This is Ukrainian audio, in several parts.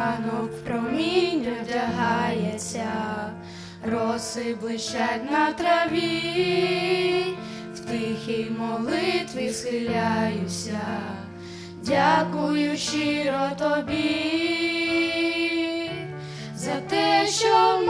ранок в проміння вдягається, роси блищать на траві, в тихій молитві схиляюся, дякую щиро тобі за те, що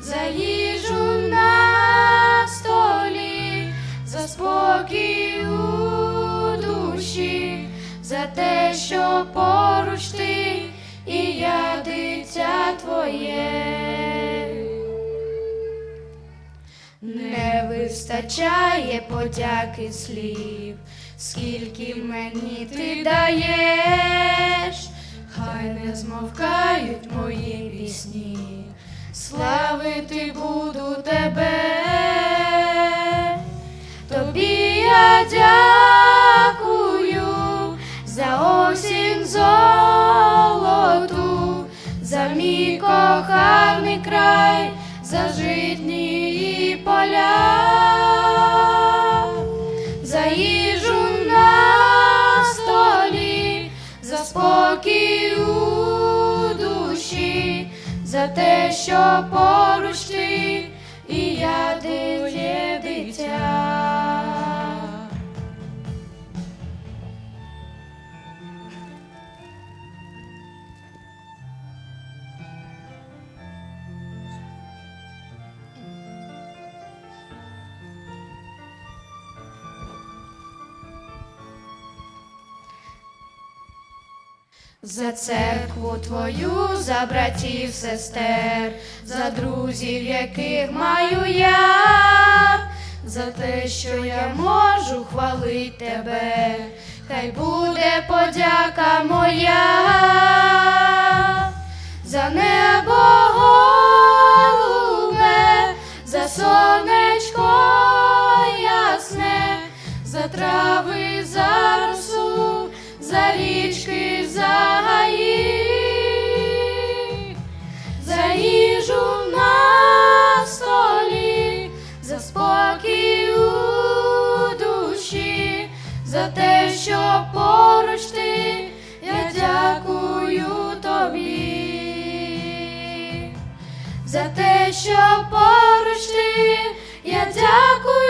за їжу на столі, за спокій у душі, за те, що поруч ти і я дитя твоє. Не вистачає подяки слів, скільки мені ти даєш, хай не змовкають мої пісні, славити буду тебе, тобі я дякую за осінь золоту, за мій коханий край, за житні поля, за їжу на столі, за спокій за те, що поруч ти і я дитя. За церкву твою, за братів, сестер, за друзів, яких маю я, за те, що я можу хвалить тебе, хай буде подяка моя, за небо голубе, за сонечко ясне, за трави, за росу, за річки, за те, що поруч ти, я дякую тобі, за те, що поруч ти, я дякую